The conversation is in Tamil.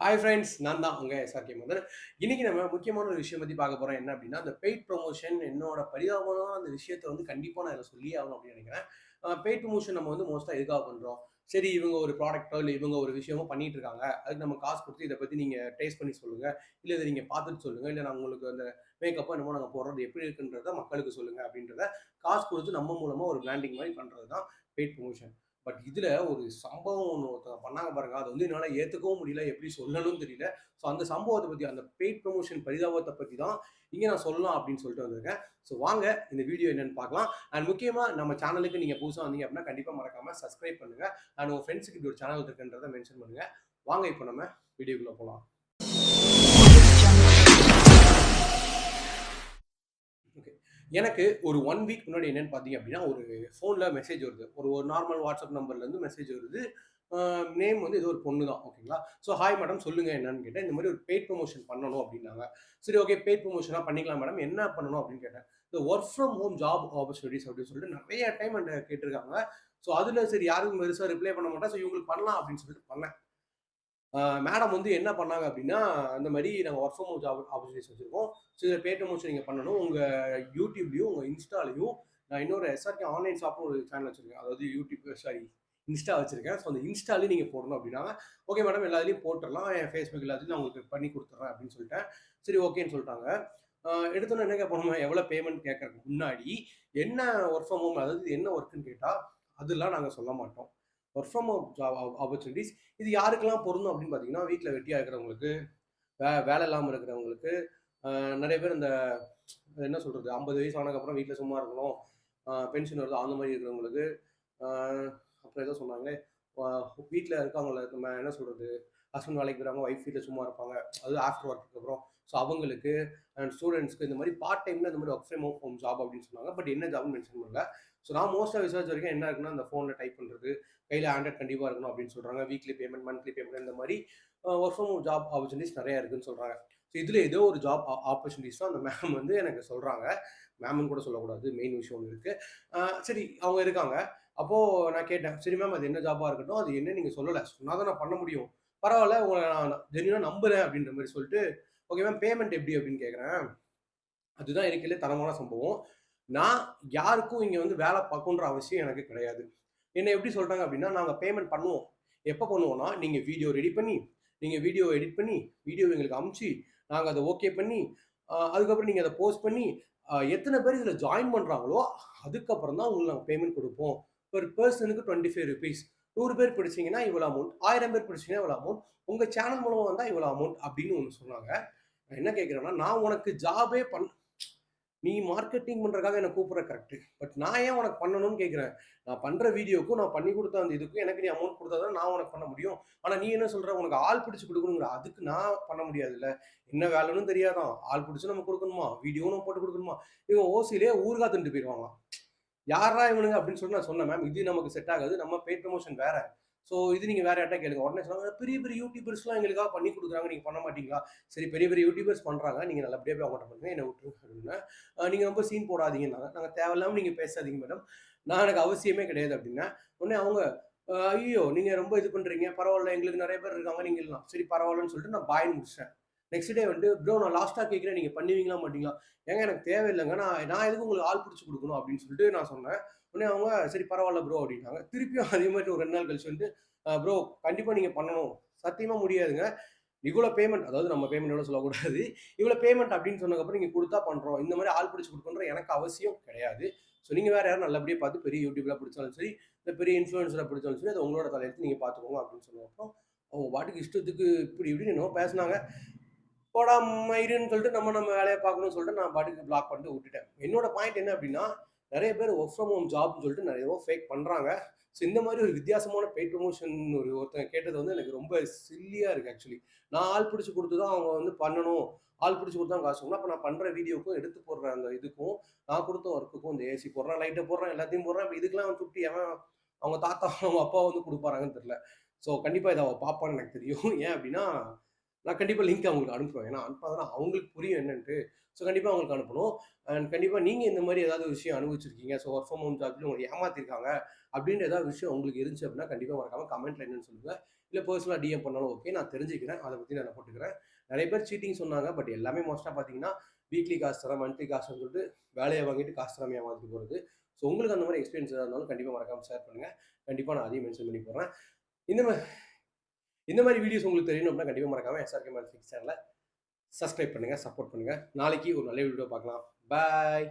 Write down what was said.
ஹாய் ஃப்ரெண்ட்ஸ் நான் தான் உங்கள் எஸ்ஆர்கே மதன் இன்னைக்கு நம்ம முக்கியமான ஒரு விஷயம் பற்றி பார்க்க போகிறோம் என்ன அப்படின்னா அந்த பெய்ட் ப்ரொமோஷன் என்னோட பரிதாபமான அந்த விஷயத்தை வந்து கண்டிப்பாக நான் இதில் சொல்லி ஆகணும் அப்படின்னு நினைக்கிறேன். பெய்ட் ப்ரொமோஷன் நம்ம வந்து மோஸ்ட்டாக எதுக்காக பண்ணுறோம் சரி இவங்க ஒரு ப்ராடக்ட்டோ இல்லை இவங்க ஒரு விஷயமோ பண்ணிட்டு இருக்காங்க. அதுக்கு நம்ம காசு கொடுத்து இதை பற்றி நீங்கள் டேஸ்ட் பண்ணி சொல்லுங்கள் இல்லை இதை நீங்கள் பார்த்துட்டு சொல்லுங்கள் இல்லை நான் உங்களுக்கு அந்த மேக்கப்போ என்னமோ நாங்கள் போடுறது எப்படி இருக்குன்றத மக்களுக்கு சொல்லுங்கள் அப்படின்றத காசு கொடுத்து நம்ம மூலமாக ஒரு பிராண்டிங் மாதிரி பண்ணுறது தான் பெய்ட் ப்ரொமோஷன் பட் இதில் ஒரு சம்பவம் ஒன்று ஒருத்தங்க பண்ணாங்க பாருங்க. அதை வந்து என்னால் ஏற்றுக்கவும் முடியல. எப்படி சொல்லணும்னு தெரியல. ஸோ அந்த சம்பவத்தை பற்றி அந்த பெய்ட் ப்ரொமோஷன் பரிதாபத்தை பற்றி தான் இங்கே நான் சொல்லலாம் அப்படின்னு சொல்லிட்டு வந்திருக்கேன். ஸோ வாங்க இந்த வீடியோ என்னன்னு பார்க்கலாம். அண்ட் முக்கியமாக நம்ம சேனலுக்கு நீங்கள் புதுசாக வந்தீங்க அப்படின்னா கண்டிப்பாக மறக்காமல் சப்ஸ்கிரைப் பண்ணுங்கள் அண்ட் உங்கள் ஃப்ரெண்ட்ஸுக்கு இப்படி ஒரு சேனல் இருக்குன்றதை மென்ஷன் பண்ணுங்கள் வாங்க இப்போ நம்ம வீடியோக்குள்ளே போகலாம் எனக்கு ஒரு ஒன் வீக் முன்னாடி என்னன்னு பார்த்தீங்க அப்படின்னா ஒரு ஃபோனில் மெசேஜ் வருது. ஒரு ஒரு நார்மல் வாட்ஸ்அப் நம்பர்லேருந்து மெசேஜ் வருது. நேம் வந்து ஏதோ ஒரு பொண்ணு தான் ஓகேங்களா ஸோ ஹாய் மேடம் சொல்லுங்க என்னன்னு கேட்டேன். இந்த மாதிரி ஒரு பெய்ட் ப்ரொமோஷன் பண்ணணும் அப்படின்னாங்க. சரி ஓகே பெய்ட் ப்ரொமோஷனாக பண்ணிக்கலாம் மேடம் என்ன பண்ணணும் அப்படின்னு கேட்டேன். இந்த work from home job opportunities அப்படின்னு சொல்லிட்டு நிறைய டைம் அந்த கேட்டிருக்காங்க. ஸோ அதில் சரி யாருக்கும் பெருசாக ரிப்ளை பண்ண மாட்டேன் ஸோ இவங்களுக்கு பண்ணலாம் அப்படின்னு சொல்லிட்டு பண்ணேன். மேடம் வந்து என்ன பண்ணாங்க அப்படின்னா அந்த மாதிரி நாங்கள் work from home job opportunities வச்சுருக்கோம். ஸோ இதில் பெய்ட் நீங்கள் பண்ணணும். உங்கள் யூடியூப்லேயும் உங்கள் இன்ஸ்டாலையும் நான் இன்னொரு எஸ்ஆர்கே ஆன்லைன் ஷாப்னு ஒரு சேனல் வச்சுருக்கேன். அதாவது யூடியூப் சாரி இன்ஸ்டா வச்சுருக்கேன். ஸோ அந்த இன்ஸ்டாலையும் நீங்கள் போடணும் அப்படின்னாங்க ஓகே மேடம் எல்லாத்துலேயும் போட்டுடலாம். என் ஃபேஸ்புக் எல்லாத்தையும் நான் உங்களுக்கு பண்ணி கொடுத்துட்றேன் அப்படின்னு சொல்லிட்டேன். சரி ஓகேன்னு சொல்லிட்டாங்க. எடுத்தோன்னே என்ன கேட்போம் எவ்வளோ பேமெண்ட் கேட்கறதுக்கு முன்னாடி என்ன ஒர்க் ஃப்ரம் ஹோம் அதாவது என்ன ஒர்க்குன்னு கேட்டால் அதெல்லாம் நாங்கள் சொல்ல மாட்டோம். Work from home job opportunities இது யாருக்கெல்லாம் பொருந்தும் அப்படின்னு பார்த்தீங்கன்னா வீட்டில் வெட்டியாக இருக்கிறவங்களுக்கு வே வேலை இல்லாமல் இருக்கிறவங்களுக்கு நிறைய பேர் இந்த என்ன சொல்கிறது ஐம்பது வயசு ஆனதுக்கப்புறம் வீட்டில் சும்மா இருக்கணும். பென்ஷன் வருது அந்த மாதிரி இருக்கிறவங்களுக்கு அப்புறம் ஏதோ சொன்னாங்க வீட்டில் இருக்கவங்கள நம்ம என்ன சொல்கிறது ஹஸ்பண்ட் வேலைக்கு போகிறாங்க ஒய்ஃப் வீட்டில் சும்மா இருப்பாங்க. அது ஆஃப்டர் ஒர்க்குக்கு அப்புறம். ஸோ அவங்களுக்கு அண்ட் ஸ்டூடெண்ட்ஸ்க்கு இந்த மாதிரி பார்ட் டைமில் இந்த மாதிரி ஒர்க் ஃப்ரம் ஹோம் ஜாப் அப்படின்னு சொன்னாங்க. பட் என்ன ஜாப்னு மென்ஷன் பண்ணல. ஸோ நான் மோஸ்ட்டாக விசாரிச்ச வரைக்கும் என்ன இருக்குன்னா அந்த ஃபோனில் டைப் பண்ணுறது கையில் ஆண்ட்ராய்ட் கண்டிப்பாக இருக்கணும் அப்படின்னு சொல்கிறாங்க வீக்லி பேமெண்ட் மந்த்லி பேமெண்ட் இந்த மாதிரி work from home job opportunities நிறையா இருக்குன்னு சொல்கிறாங்க ஸோ இதில் ஏதோ ஒரு ஜாப் ஆப்பர்ச்சுனிட்டிஸ் தான் அந்த மேம் வந்து எனக்கு சொல்கிறாங்க மேம்னு கூட சொல்லக்கூடாது. மெயின் விஷயம் ஒன்று இருக்குது சரி அவங்க இருக்காங்க. அப்போது நான் கேட்டேன். சரி மேம் அது என்ன ஜாபாக இருக்கட்டும் அது என்ன நீங்கள் சொல்லலை. சொன்னால் தான் நான் பண்ண முடியும். பரவாயில்ல உங்களை நான் ஜென்யூனாக நம்புறேன் அப்படின்ற மாதிரி சொல்லிட்டு ஓகே மேம் பேமெண்ட் எப்படி? அப்படின்னு கேட்குறேன் அதுதான் இருக்கையிலே தரமான சம்பவம். நான் யாருக்கும் இங்கே வந்து வேலை பார்க்கணுன்ற அவசியம் எனக்கு கிடையாது. என்ன எப்படி சொல்கிறாங்க அப்படின்னா நாங்கள் பேமெண்ட் பண்ணுவோம். எப்போ பண்ணுவோம்னா நீங்கள் வீடியோ ரெடி பண்ணி நீங்கள் வீடியோ எடிட் பண்ணி வீடியோ எங்களுக்கு அமுச்சு நாங்கள் அதை ஓகே பண்ணி அதுக்கப்புறம் நீங்கள் அதை போஸ்ட் பண்ணி எத்தனை பேர் இதில் ஜாயின் பண்ணுறாங்களோ அதுக்கப்புறம் தான் உங்களுக்கு நாங்கள் பேமெண்ட் கொடுப்போம். ஒரு பர்சனுக்கு டுவெண்ட்டி ஃபைவ் ருபீஸ் நூறு பேர் பிடிச்சிங்கன்னா இவ்வளோ அமௌண்ட் ஆயிரம் பேர் பிடிச்சிங்கன்னா இவ்வளோ அமௌண்ட் உங்கள் சேனல் மூலமாக வந்தால் இவ்வளோ அமௌண்ட் அப்படின்னு ஒன்று சொன்னாங்க. நான் என்ன கேட்குறேன்னா நான் உனக்கு ஜாபே பண் நீ மார்க்கெட்டிங் பண்ணுறக்காக என்னை கூப்பிட்ற கரெக்டு பட் நான் ஏன் உனக்கு பண்ணணும்னு கேட்குறேன்? நான் பண்ணுற வீடியோக்கும் நான் பண்ணி கொடுத்த அந்த இதுக்கும் எனக்கு நீ அமௌண்ட் கொடுத்தா தான் நான் உனக்கு பண்ண முடியும். ஆனால் நீ என்ன சொல்கிற உனக்கு ஆள் பிடிச்சி கொடுக்கணுங்கிற அதுக்கு நான் பண்ண முடியாதுல்ல. என்ன வேலைன்னு தெரியாதான். ஆள் பிடிச்சி நம்ம கொடுக்கணுமா? வீடியோ நம்ம போட்டு கொடுக்கணுமா? இவன் ஓசிலே ஊர்கா திண்டு போயிடுவாங்க யாரா இவனுங்க அப்படின்னு சொல்லி நான் சொன்னேன் மேம் இது நமக்கு செட் ஆகாது. நம்ம பே ப்ரமோஷன் வேற. ஸோ இது நீங்கள் வேறு யார்ட்டா கேளுங்க. உடனே சொன்னாங்க பெரிய பெரிய யூடியூபர்ஸ்லாம் எங்களுக்காக பண்ணி கொடுக்குறாங்க. நீங்கள் பண்ண மாட்டீங்களா? சரி பெரிய பெரிய யூடியூபர்ஸ் பண்ணுறாங்க நீங்கள் நல்லபடியாக போய் அவங்கள்ட்ட பண்ணுங்க. என்ன விட்டுருங்க அப்படின்னா. நீங்கள் ரொம்ப சீன் போடாதீங்கன்னாங்க. நாங்கள் தேவையில்லாமல் நீங்கள் பேசாதீங்க மேடம் நான் எனக்கு அவசியமே கிடையாது அப்படின்னா. உடனே அவங்க ஐயோ நீங்கள் ரொம்ப இது பண்ணுறீங்க பரவாயில்ல. எங்களுக்கு நிறைய பேர் இருக்காங்க. நீங்கள் சரி பரவாயில்லன்னு சொல்லிட்டு நான் பாய் முடிச்சேன் நெக்ஸ்ட் டே வந்து ப்ரோ நான் லாஸ்ட்டாக கேட்குறேன் நீங்கள் பண்ணுவீங்களா மாட்டீங்களா? ஏங்க எனக்கு தேவையில்லைங்க. நான் நான் எதுக்கு உங்களுக்கு ஆள் பிடிச்சி கொடுக்கணும் அப்படின்னு சொல்லிட்டு நான் சொன்னேன். உடனே அவங்க சரி பரவாயில்ல ப்ரோ அப்படின்னாங்க. திருப்பியும் அதே மாதிரி ஒரு ரெண்டு நாள் கழிச்சு வந்து ப்ரோ கண்டிப்பாக நீங்கள் பண்ணணும். சத்தியமாக முடியாதுங்க. இவ்வளோ பேமெண்ட் அதாவது நம்ம பேமெண்ட் எவ்வளோ சொல்லக்கூடாது. இவ்வளோ பேமெண்ட் அப்படின்னு சொன்னதுக்கப்புறம் நீங்கள் கொடுத்தா பண்ணுறோம் இந்த மாதிரி ஆள் பிடிச்சி கொடுக்கணுன்ற எனக்கு அவசியம் கிடையாது. ஸோ நீங்கள் வேறு யாரும் நல்லபடியாக பார்த்து பெரிய யூடியூப்பில் பிடிச்சாலும் சரி இந்த பெரிய இன்ஃப்ளூயன்ஸில் பிடிச்சாலும் சரி அது உங்களோட தலையெடுத்து நீங்கள் பார்த்துக்கோங்க அப்படின்னு சொன்னப்போ அவங்க பாட்டுக்கு இஷ்டத்துக்கு இப்படி இப்படி என்னவோ பேசினாங்க. போடா மயிருன்னு சொல்லிட்டு நம்ம நம்ம வேலையை பார்க்கணும்னு சொல்லிட்டு நான் பாட்டுக்கு பிளாக் பண்ணிட்டு விட்டுட்டேன். என்னோட பாயிண்ட் என்ன அப்படின்னா நிறைய பேர் ஒர்க் ஃப்ரம் ஹோம் ஜாப்னு சொல்லிட்டு நிறைய ஃபேக் பண்ணுறாங்க ஸோ இந்த மாதிரி ஒரு வித்தியாசமான பெய்ட் ப்ரொமோஷன் ஒரு ஒருத்தங்க கேட்டது வந்து எனக்கு ரொம்ப சில்லியாக இருக்குது ஆக்சுவலி நான் ஆள் பிடிச்சி கொடுத்து தான் அவங்க வந்து பண்ணணும். ஆள் பிடிச்சி கொடுத்தா காசு வாங்கணும் அப்போ நான் பண்ணுற வீடியோக்கும் எடுத்து போடுற அந்த இதுக்கும் நான் கொடுத்த ஒர்க்குக்கும் இந்த ஏசி போடுறேன் லைட்டை போடுறேன் எல்லாத்தையும் போடுறேன். இப்போ இதுக்கெல்லாம் ஃபிஃப்டி அவன் அவங்க தாத்தா அவங்க அப்பா வந்து கொடுப்பாராங்கன்னு தெரில ஸோ கண்டிப்பாக இதை அவள் பார்ப்பான்னு எனக்கு தெரியும். ஏன் அப்படின்னா நான் கண்டிப்பாக லிங்க் அவங்களுக்கு அனுப்புவேன். ஏன்னா அனுப்பாதான் அவங்களுக்கு புரியும் என்னன்ட்டு. ஸோ கண்டிப்பாக அவங்களுக்கு அனுப்பணும். அண்ட் கண்டிப்பாக நீங்கள் இந்த மாதிரி ஏதாவது விஷயம் அனுபவிச்சிருக்கீங்க. ஸோ ஒர்க் ஃப்ரம் ஹோம் ஜாப்ல உங்களை ஏமாத்திருக்காங்க அப்படின்ற ஏதாவது விஷயம் உங்களுக்கு இருந்துச்சு அப்படின்னா கண்டிப்பாக மறக்காம கமெண்ட்ல என்னன்னு சொல்லுங்கள் இல்லை பர்சனலாக டிஎம் பண்ணாலும் ஓகே நான் தெரிஞ்சுக்கிறேன். அதை பற்றி நான் போட்டுக்கிறேன். நிறைய பேர் சீட்டிங் சொன்னாங்க பட் எல்லாமே மோஸ்ட்டாக பார்த்தீங்கன்னா வீக்லி காசு தரேன் மந்த்லி காசுன்னு சொல்லிட்டு வேலையை வாங்கிட்டு காசு தராமல் ஏமாற்றிட்டு போகிறது ஸோ உங்களுக்கு அந்த மாதிரி எக்ஸ்பீரியன்ஸ் எதாவது இருந்தாலும் கண்டிப்பாக மறக்காமல் ஷேர் பண்ணுங்கள் கண்டிப்பாக நான் அதையும் மென்ஷன் பண்ணி போடுறேன். இந்த மாதிரி இந்த மாதிரி வீடியோஸ் உங்களுக்கு தெரியணும் அப்படின்னா கண்டிப்பாக மறக்காமல் எஸ்ஆர்கே மேல் ஃபிக்ஸ் சேனலை சப்ஸ்கிரைப் பண்ணுங்கள் சப்போர்ட் பண்ணுங்கள் நாளைக்கு ஒரு நல்ல வீடியோ பார்க்கலாம். பாய்